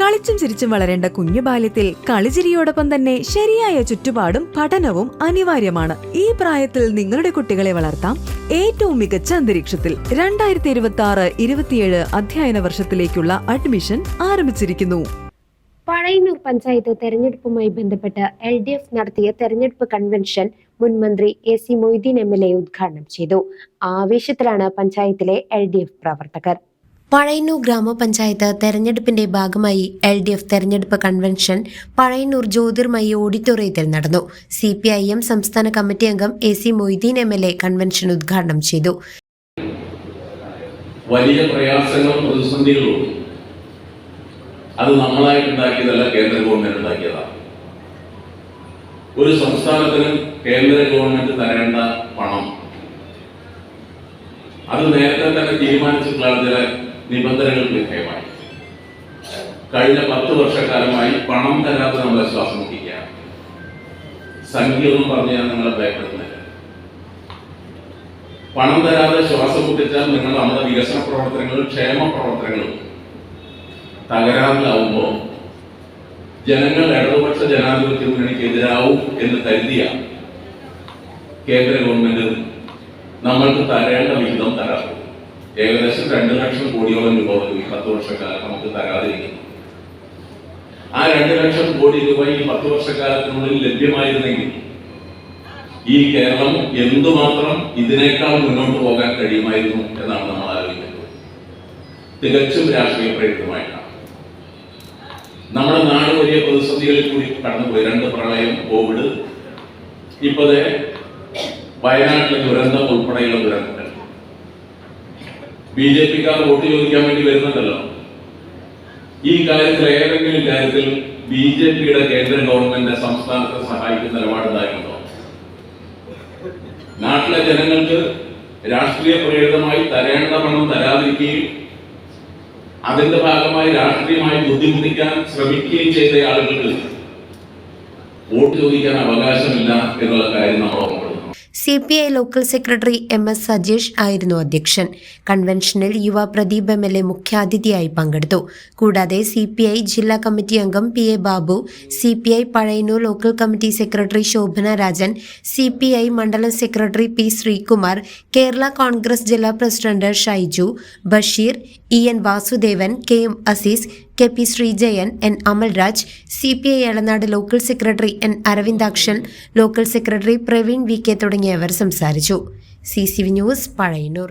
കളിച്ചും ചിരിച്ചും വളരേണ്ട കുഞ്ഞു ബാല്യത്തിൽ കളിചിരിയോടൊപ്പം തന്നെ ശരിയായ ചുറ്റുപാടും പഠനവും അനിവാര്യമാണ്. ഈ പ്രായത്തിൽ നിങ്ങളുടെ കുട്ടികളെ വളർത്താം. ഏറ്റവും മികച്ച അന്തരീക്ഷത്തിൽ രണ്ടായിരത്തി ഇരുപത്തി ആറ് ഇരുപത്തിയേഴ് അധ്യയന വർഷത്തിലേക്കുള്ള അഡ്മിഷൻ ആരംഭിച്ചിരിക്കുന്നു. പഴയന്നൂർ പഞ്ചായത്ത് തെരഞ്ഞെടുപ്പുമായി ബന്ധപ്പെട്ട് എൽ ഡി എഫ് നടത്തിയ തെരഞ്ഞെടുപ്പ് കൺവെൻഷൻ മുൻ മന്ത്രി A C Moideen M L A ഉദ്ഘാടനം ചെയ്തു. ആവേശത്തിലാണ് പഞ്ചായത്തിലെ എൽ ഡി എഫ് പ്രവർത്തകർ. പഴയന്നൂർ ഗ്രാമപഞ്ചായത്ത് തെരഞ്ഞെടുപ്പിന്റെ ഭാഗമായി എൽ ഡി എഫ് തെരഞ്ഞെടുപ്പ് കൺവെൻഷൻ പഴയന്നൂർ ജ്യോതിർമയി ഓഡിറ്റോറിയത്തിൽ നടന്നു. സി പി ഐ എം സംസ്ഥാന കമ്മിറ്റി അംഗം A C Moideen M L A convention ഉദ്ഘാടനം ചെയ്തു. വലിയ പ്രയാസങ്ങളും പ്രതിസന്ധികളും അത് നമ്മളായിട്ട്ണ്ടാക്കിയതല്ല കേന്ദ്ര ഗവൺമെന്റ് ഉണ്ടാക്കിയതാണ് ഒരു സംസ്ഥാനത്തിന് കേന്ദ്ര ഗവൺമെന്റ് തരേണ്ട പണം. അത് നേരത്തെ തന്നെ തീരുമാനിച്ചിട്ടുള്ള ചില നിബന്ധനകൾക്ക് വിധേയമായി. കഴിഞ്ഞ പത്ത് വർഷക്കാലമായി പണം തരാതെ നമ്മളെ ശ്വാസം മുട്ടിക്കുകയാണ്. സംഖ്യയൊന്നും പറഞ്ഞ് നിങ്ങളെ ഭയപ്പെടുന്നില്ല പണം തരാതെ ശ്വാസം മുട്ടിച്ചാൽ നിങ്ങൾ നമ്മുടെ വികസന പ്രവർത്തനങ്ങളും ക്ഷേമ പ്രവർത്തനങ്ങളും തകരാറിലാവുമ്പോൾ ജനങ്ങൾ ഇടതുപക്ഷ ജനാധിപത്യ മുന്നണിക്ക് എതിരാവും എന്ന് കരുതിയ കേന്ദ്ര ഗവൺമെന്റ് നമ്മൾക്ക് തരേണ്ട വിഹിതം തരാം ഏകദേശം രണ്ട് ലക്ഷം കോടിയോളം രൂപ വരും ഈ പത്ത് വർഷക്കാലം നമുക്ക് തരാതിരിക്കുന്നു. ആ രണ്ട് ലക്ഷം കോടി രൂപ ഈ പത്ത് വർഷക്കാലത്തിനുള്ളിൽ ലഭ്യമായിരുന്നെങ്കിൽ ഈ കേരളം എന്തുമാത്രം ഇതിനേക്കാൾ മുന്നോട്ട് പോകാൻ കഴിയുമായിരുന്നു എന്നാണ് നമ്മൾ ആലോചിക്കുന്നത്. തികച്ചും രാഷ്ട്രീയ പ്രേരിതമായിട്ടാണ് നമ്മുടെ നാട് വലിയ പ്രതിസന്ധികളിൽ കൂടി കടന്നുപോയി. രണ്ട് പ്രളയം കോവിഡ്. ഇപ്പോഴേ വയനാട്ടിലെ ദുരന്തം ഉൾപ്പെടെയുള്ള ദുരന്തങ്ങൾ ബി ജെ പിക്കാർ വോട്ട് ചോദിക്കാൻ വേണ്ടി വരുന്നുണ്ടല്ലോ. ഈ കാര്യത്തിൽ ഏതെങ്കിലും കാര്യത്തിൽ ബി ജെ പിയുടെ കേന്ദ്ര ഗവൺമെന്റ് സംസ്ഥാനത്തെ സഹായിക്കുന്ന നിലപാടുണ്ടായിട്ടുണ്ടോ നാട്ടിലെ ജനങ്ങൾക്ക് രാഷ്ട്രീയ പ്രേരിതമായി തരേണ്ട പണം തരാതിരിക്കുകയും അതിന്റെ ഭാഗമായി രാഷ്ട്രീയമായി ബുദ്ധിമുട്ടിക്കാൻ ശ്രമിക്കുകയും ചെയ്ത ആളുകൾക്ക് വോട്ട് ചോദിക്കാൻ അവകാശമില്ല എന്നുള്ള കാര്യം നമ്മൾ C P I local secretary M S Sajeesh ആയിരുന്നു അധ്യക്ഷൻ. കൺവെൻഷനിൽ യുവ പ്രദീപ് എം എൽ എ മുഖ്യാതിഥിയായി പങ്കെടുത്തു. കൂടാതെ സി പി ഐ ജില്ലാ കമ്മിറ്റി അംഗം P A Babu C P I Pazhayannur local committee secretary Shobhana Rajan C P I മണ്ഡലം secretary P Sreekumar Kerala Congress ജില്ലാ president Shaiju Basheer E N Vasudevan K M Azeez K P Sreejayan N Amalraj C P I Elanad local secretary N Aravindakshan local secretary Praveen V K തുടങ്ങിയവർ സംസാരിച്ചു. C C V news Pazhayannur.